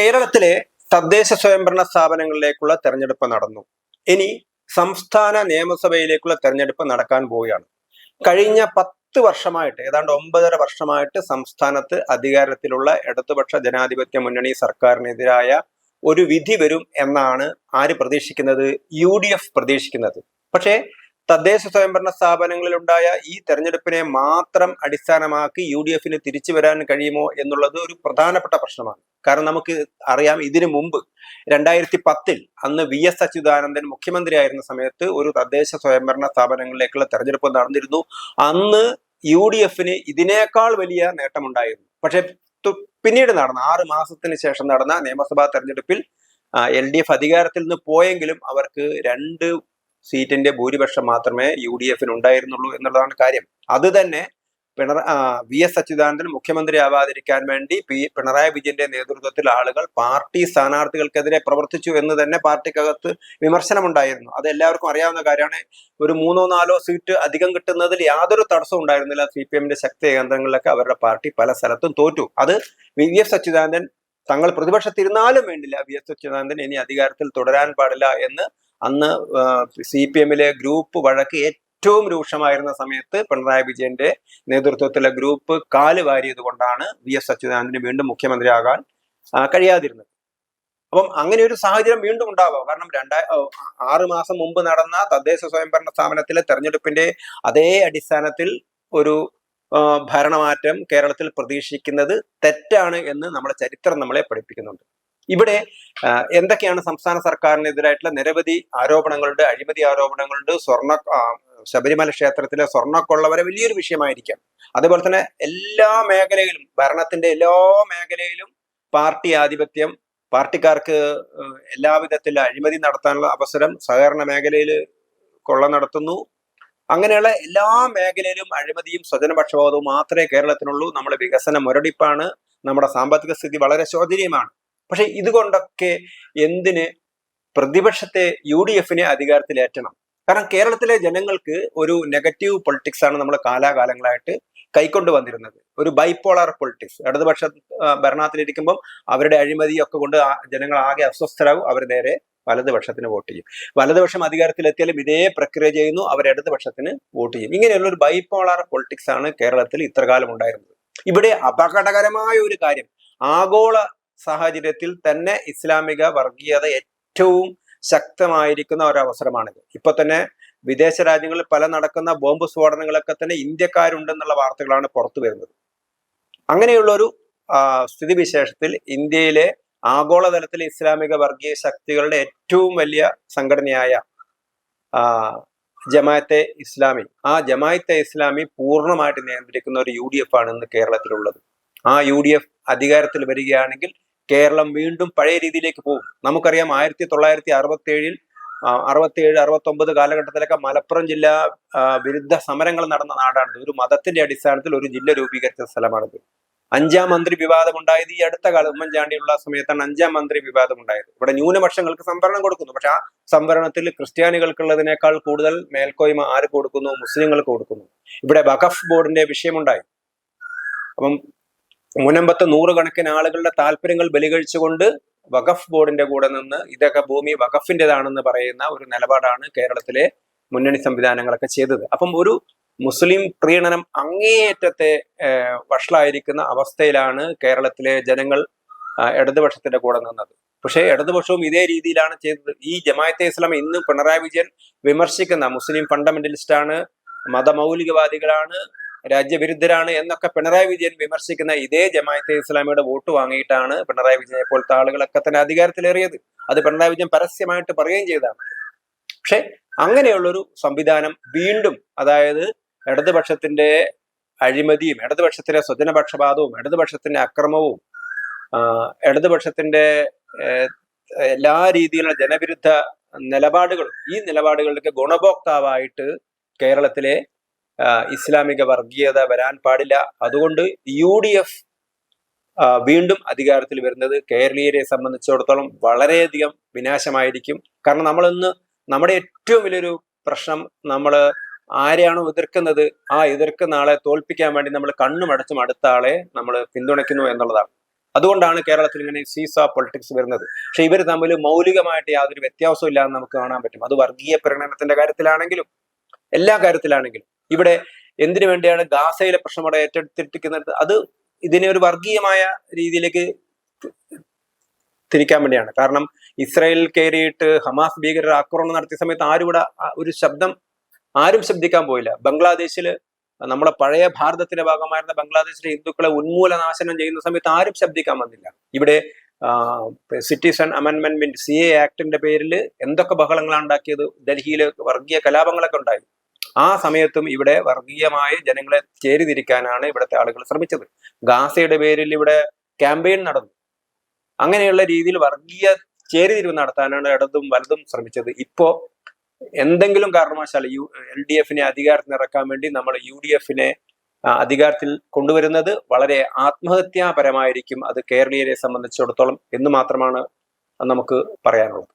കേരളത്തിലെ തദ്ദേശ സ്വയംഭരണ സ്ഥാപനങ്ങളിലേക്കുള്ള തെരഞ്ഞെടുപ്പ് നടന്നു. ഇനി സംസ്ഥാന നിയമസഭയിലേക്കുള്ള തെരഞ്ഞെടുപ്പ് നടക്കാൻ പോവുകയാണ്. കഴിഞ്ഞ പത്ത് വർഷമായിട്ട് ഏതാണ്ട് ഒമ്പതര വർഷമായിട്ട് സംസ്ഥാനത്ത് അധികാരത്തിലുള്ള ഇടതുപക്ഷ ജനാധിപത്യ മുന്നണി സർക്കാരിനെതിരായ ഒരു വിധി വരും എന്നാണ് ആര് പ്രതീക്ഷിക്കുന്നത്? യു പ്രതീക്ഷിക്കുന്നത്. പക്ഷേ തദ്ദേശ സ്വയംഭരണ സ്ഥാപനങ്ങളിലുണ്ടായ ഈ തെരഞ്ഞെടുപ്പിനെ മാത്രം അടിസ്ഥാനമാക്കി യു ഡി എഫിന് തിരിച്ചു വരാൻ കഴിയുമോ എന്നുള്ളത് ഒരു പ്രധാനപ്പെട്ട പ്രശ്നമാണ്. കാരണം നമുക്ക് അറിയാം ഇതിനു മുമ്പ് രണ്ടായിരത്തി പത്തിൽ അന്ന് വി എസ് അച്യുതാനന്ദൻ മുഖ്യമന്ത്രിയായിരുന്ന സമയത്ത് ഒരു തദ്ദേശ സ്വയംഭരണ സ്ഥാപനങ്ങളിലേക്കുള്ള തെരഞ്ഞെടുപ്പ് നടന്നിരുന്നു. അന്ന് യു ഡി എഫിന് ഇതിനേക്കാൾ വലിയ നേട്ടമുണ്ടായിരുന്നു. പക്ഷെ പിന്നീട് നടന്ന ആറ് മാസത്തിന് ശേഷം നടന്ന നിയമസഭാ തെരഞ്ഞെടുപ്പിൽ എൽ ഡി എഫ് അധികാരത്തിൽ നിന്ന് പോയെങ്കിലും അവർക്ക് രണ്ട് സീറ്റിന്റെ ഭൂരിപക്ഷം മാത്രമേ യു ഡി എഫിന് ഉണ്ടായിരുന്നുള്ളൂ എന്നുള്ളതാണ് കാര്യം. അത് തന്നെ പിണറ വി എസ് അച്യുതാനന്ദൻ മുഖ്യമന്ത്രിയാവാതിരിക്കാൻ വേണ്ടി പി പിണറായി വിജയന്റെ നേതൃത്വത്തിൽ ആളുകൾ പാർട്ടി സ്ഥാനാർത്ഥികൾക്കെതിരെ പ്രവർത്തിച്ചു എന്ന് തന്നെ പാർട്ടിക്കകത്ത് വിമർശനമുണ്ടായിരുന്നു. അത് എല്ലാവർക്കും അറിയാവുന്ന കാര്യമാണ്. ഒരു മൂന്നോ നാലോ സീറ്റ് അധികം കിട്ടുന്നതിൽ യാതൊരു തടസ്സവും ഉണ്ടായിരുന്നില്ല സി പി എമ്മിന്റെ ശക്തി കേന്ദ്രങ്ങളിലൊക്കെ അവരുടെ പാർട്ടി പല സ്ഥലത്തും തോറ്റു. അത് വി എസ് അച്യുതാനന്ദൻ തങ്ങൾ പ്രതിപക്ഷത്തിരുന്നാലും വേണ്ടില്ല. വി എസ് അച്യുതാനന്ദൻ ഇനി അധികാരത്തിൽ തുടരാൻ പാടില്ല എന്ന് അന്ന് സി പി എമ്മിലെ ഗ്രൂപ്പ് വഴക്ക് ഏറ്റവും രൂക്ഷമായിരുന്ന സമയത്ത് പിണറായി വിജയന്റെ നേതൃത്വത്തിലെ ഗ്രൂപ്പ് കാൽ വാരിയത് കൊണ്ടാണ് വി എസ് അച്യുതാനന്ദന് വീണ്ടും മുഖ്യമന്ത്രിയാകാൻ കഴിയാതിരുന്നത്. അപ്പം അങ്ങനെ ഒരു സാഹചര്യം വീണ്ടും ഉണ്ടാവാം. കാരണം രണ്ടായി ആറ് മാസം മുമ്പ് നടന്ന തദ്ദേശ സ്വയംഭരണ സ്ഥാപനത്തിലെ തെരഞ്ഞെടുപ്പിന്റെ അതേ അടിസ്ഥാനത്തിൽ ഒരു ഭരണമാറ്റം കേരളത്തിൽ പ്രതീക്ഷിക്കുന്നത് തെറ്റാണ് എന്ന് നമ്മുടെ ചരിത്രം നമ്മളെ പഠിപ്പിക്കുന്നുണ്ട്. ഇവിടെ എന്തൊക്കെയാണ് സംസ്ഥാന സർക്കാരിനെതിരായിട്ടുള്ള നിരവധി ആരോപണങ്ങളുണ്ട് അഴിമതി ആരോപണങ്ങളുണ്ട് സ്വർണ ശബരിമല ക്ഷേത്രത്തിലെ സ്വർണക്കൊള്ള വരെ വലിയൊരു വിഷയമായിരിക്കാം. അതേപോലെ തന്നെ എല്ലാ മേഖലയിലും ഭരണത്തിന്റെ എല്ലാ മേഖലയിലും പാർട്ടി ആധിപത്യം പാർട്ടിക്കാർക്ക് എല്ലാവിധത്തിൽ അഴിമതി നടത്താനുള്ള അവസരം സഹകരണ മേഖലയിൽ കൊള്ള നടത്തുന്നു. അങ്ങനെയുള്ള എല്ലാ മേഖലയിലും അഴിമതിയും സ്വജനപക്ഷപാതവും മാത്രമേ കേരളത്തിനുള്ളൂ. നമ്മുടെ വികസന മുരടിപ്പാണ്. നമ്മുടെ സാമ്പത്തിക സ്ഥിതി വളരെ ശോചനീയമാണ്. പക്ഷെ ഇതുകൊണ്ടൊക്കെ എന്തിന് പ്രതിപക്ഷത്തെ യു ഡി എഫിനെ അധികാരത്തിലേറ്റണം? കാരണം കേരളത്തിലെ ജനങ്ങൾക്ക് ഒരു നെഗറ്റീവ് പൊളിറ്റിക്സ് ആണ് നമ്മൾ കാലാകാലങ്ങളായിട്ട് കൈക്കൊണ്ട് വന്നിരുന്നത്. ഒരു ബൈപ്പോളാർ പൊളിറ്റിക്സ് ഇടതുപക്ഷ ഭരണത്തിലിരിക്കുമ്പം അവരുടെ അഴിമതിയൊക്കെ കൊണ്ട് ജനങ്ങൾ ആകെ അസ്വസ്ഥരാകും. അവർ നേരെ വലതുപക്ഷത്തിന് വോട്ട് ചെയ്യും. വലതുപക്ഷം അധികാരത്തിലെത്തിയാലും ഇതേ പ്രക്രിയ ചെയ്യുന്നു. അവർ ഇടതുപക്ഷത്തിന് വോട്ട് ചെയ്യും. ഇങ്ങനെയുള്ള ഒരു ബൈപ്പോളാർ പൊളിറ്റിക്സ് ആണ് കേരളത്തിൽ ഇത്രകാലം ഉണ്ടായിരുന്നത്. ഇവിടെ അപകടകരമായ ഒരു കാര്യം. ആഗോള സാഹചര്യത്തിൽ തന്നെ ഇസ്ലാമിക വർഗീയത ഏറ്റവും ശക്തമായിരിക്കുന്ന ഒരവസരമാണിത്. ഇപ്പൊ തന്നെ വിദേശ രാജ്യങ്ങളിൽ പല നടക്കുന്ന ബോംബ് സ്ഫോടനങ്ങളൊക്കെ തന്നെ ഇന്ത്യക്കാരുണ്ടെന്നുള്ള വാർത്തകളാണ് പുറത്തു വരുന്നത്. അങ്ങനെയുള്ള ഒരു സ്ഥിതിവിശേഷത്തിൽ ഇന്ത്യയിലെ ആഗോളതലത്തിലെ ഇസ്ലാമിക വർഗീയ ശക്തികളുടെ ഏറ്റവും വലിയ സംഘടനയായ ജമാഅത്തെ ഇസ്ലാമി. ആ ജമാഅത്തെ ഇസ്ലാമി പൂർണമായിട്ട് നിയന്ത്രിക്കുന്ന ഒരു യു ഡി എഫ് ആണ് ഇന്ന് കേരളത്തിലുള്ളത്. ആ യു ഡി എഫ് അധികാരത്തിൽ വരികയാണെങ്കിൽ കേരളം വീണ്ടും പഴയ രീതിയിലേക്ക് പോകും. നമുക്കറിയാം ആയിരത്തി തൊള്ളായിരത്തി അറുപത്തി ഏഴിൽ അറുപത്തിയേഴ് അറുപത്തി ഒമ്പത് കാലഘട്ടത്തിലൊക്കെ മലപ്പുറം ജില്ല വിരുദ്ധ സമരങ്ങൾ നടന്ന നാടാണ് ഒരു മതത്തിന്റെ അടിസ്ഥാനത്തിൽ ഒരു ജില്ല രൂപീകരിച്ച സ്ഥലമാണിത്. അഞ്ചാം മന്ത്രി വിവാദം ഉണ്ടായത് ഈ അടുത്ത കാലം ഉമ്മൻചാണ്ടിയുള്ള സമയത്താണ് അഞ്ചാം മന്ത്രി വിവാദം ഉണ്ടായത്. ഇവിടെ ന്യൂനപക്ഷങ്ങൾക്ക് സംവരണം കൊടുക്കുന്നു. പക്ഷെ ആ സംവരണത്തിൽ ക്രിസ്ത്യാനികൾക്കുള്ളതിനേക്കാൾ കൂടുതൽ മേൽക്കോയ്മ ആര് കൊടുക്കുന്നു? മുസ്ലിങ്ങൾക്ക് കൊടുക്കുന്നു. ഇവിടെ വഖഫ് ബോർഡിന്റെ വിഷയമുണ്ടായി. അപ്പം മുനമ്പത്ത് നൂറുകണക്കിന് ആളുകളുടെ താല്പര്യങ്ങൾ ബലികഴിച്ചുകൊണ്ട് വഖഫ് ബോർഡിന്റെ കൂടെ നിന്ന് ഇതൊക്കെ ഭൂമി വഖഫിന്റെതാണെന്ന് പറയുന്ന ഒരു നിലപാടാണ് കേരളത്തിലെ മുന്നണി സംവിധാനങ്ങളൊക്കെ ചെയ്തത്. അപ്പം ഒരു മുസ്ലിം പ്രീണനം അങ്ങേയറ്റത്തെ വഷളായിരിക്കുന്ന അവസ്ഥയിലാണ് കേരളത്തിലെ ജനങ്ങൾ ഇടതുപക്ഷത്തിന്റെ കൂടെ നിന്നത്. പക്ഷേ ഇടതുപക്ഷവും ഇതേ രീതിയിലാണ് ചെയ്തത്. ഈ ജമായത്തെ ഇസ്ലാം ഇന്ന് പിണറായി വിജയൻ വിമർശിക്കുന്ന മുസ്ലിം ഫണ്ടമെന്റലിസ്റ്റ് ആണ് മതമൗലികവാദികളാണ് രാജ്യവിരുദ്ധരാണ് എന്നൊക്കെ പിണറായി വിജയൻ വിമർശിക്കുന്ന ഇതേ ജമാഅത്തെ ഇസ്ലാമിയുടെ വോട്ട് വാങ്ങിയിട്ടാണ് പിണറായി വിജയനെ പോലത്തെ ആളുകളൊക്കെ തന്നെ അധികാരത്തിലേറിയത്. അത് പിണറായി വിജയൻ പരസ്യമായിട്ട് പറയുകയും ചെയ്തതാണ്. പക്ഷെ അങ്ങനെയുള്ളൊരു സംവിധാനം വീണ്ടും അതായത് ഇടതുപക്ഷത്തിന്റെ അഴിമതിയും ഇടതുപക്ഷത്തിന്റെ സ്വജനപക്ഷപാതവും ഇടതുപക്ഷത്തിന്റെ അക്രമവും ഇടതുപക്ഷത്തിന്റെ എല്ലാ രീതിയിലുള്ള ജനവിരുദ്ധ നിലപാടുകളും ഈ നിലപാടുകളുടെ ഗുണഭോക്താവായിട്ട് കേരളത്തിലെ ഇസ്ലാമിക വർഗീയത വരാൻ പാടില്ല. അതുകൊണ്ട് യു ഡി എഫ് വീണ്ടും അധികാരത്തിൽ വരുന്നത് കേരളീയരെ സംബന്ധിച്ചിടത്തോളം വളരെയധികം വിനാശമായിരിക്കും. കാരണം നമ്മളിന്ന് നമ്മുടെ ഏറ്റവും വലിയൊരു പ്രശ്നം നമ്മൾ ആരെയാണോ എതിർക്കുന്നത് ആ എതിർക്കുന്ന ആളെ തോൽപ്പിക്കാൻ വേണ്ടി നമ്മൾ കണ്ണുമടച്ചും അടുത്ത ആളെ നമ്മൾ പിന്തുണയ്ക്കുന്നു എന്നുള്ളതാണ്. അതുകൊണ്ടാണ് കേരളത്തിൽ ഇങ്ങനെ സീസ പൊളിറ്റിക്സ് വരുന്നത്. പക്ഷെ ഇവർ തമ്മിൽ മൗലികമായിട്ട് യാതൊരു വ്യത്യാസവും ഇല്ലാന്ന് നമുക്ക് കാണാൻ പറ്റും. അത് വർഗീയ പ്രകടനത്തിന്റെ കാര്യത്തിലാണെങ്കിലും എല്ലാ കാര്യത്തിലാണെങ്കിലും. ഇവിടെ എന്തിനു വേണ്ടിയാണ് ഗാസയിലെ പ്രശ്നം അവിടെ ഏറ്റെടുത്തിരിക്കുന്നത്? അത് ഇതിനെ ഒരു വർഗീയമായ രീതിയിലേക്ക് തിരിക്കാൻ വേണ്ടിയാണ്. കാരണം ഇസ്രായേൽ കയറിയിട്ട് ഹമാസ് ഭീകരർ ആക്രമണം നടത്തിയ സമയത്ത് ആരും ഇവിടെ ഒരു ശബ്ദം ആരും ശബ്ദിക്കാൻ പോയില്ല. ബംഗ്ലാദേശിൽ നമ്മുടെ പഴയ ഭാരതത്തിന്റെ ഭാഗമായിരുന്ന ബംഗ്ലാദേശിലെ ഹിന്ദുക്കളെ ഉന്മൂലനാശനം ചെയ്യുന്ന സമയത്ത് ആരും ശബ്ദിക്കാൻ വന്നില്ല. ഇവിടെ സിറ്റിസൺ അമെൻമെന്റ് സി എ ആക്ടിന്റെ പേരിൽ എന്തൊക്കെ ബഹളങ്ങളാണ് ഉണ്ടാക്കിയത്? ഡൽഹിയിൽ വർഗീയ കലാപങ്ങളൊക്കെ ഉണ്ടായി. ആ സമയത്തും ഇവിടെ വർഗീയമായ ജനങ്ങളെ ചേരിതിരിക്കാനാണ് ഇവിടുത്തെ ആളുകൾ ശ്രമിച്ചത്. ഗാസയുടെ പേരിൽ ഇവിടെ ക്യാമ്പയിൻ നടന്നു. അങ്ങനെയുള്ള രീതിയിൽ വർഗീയ ചേരിതിരിവ് നടത്താനാണ് ഇടതും വലതും ശ്രമിച്ചത്. ഇപ്പോ എന്തെങ്കിലും കാരണവശാൽ യു എൽ ഡി എഫിനെ അധികാരത്തിൽ ഇറക്കാൻ വേണ്ടി നമ്മൾ യു ഡി എഫിനെ അധികാരത്തിൽ കൊണ്ടുവരുന്നത് വളരെ ആത്മഹത്യാപരമായിരിക്കും അത് കേരളീയരെ സംബന്ധിച്ചിടത്തോളം എന്ന് മാത്രമാണ് നമുക്ക് പറയാനുള്ളത്.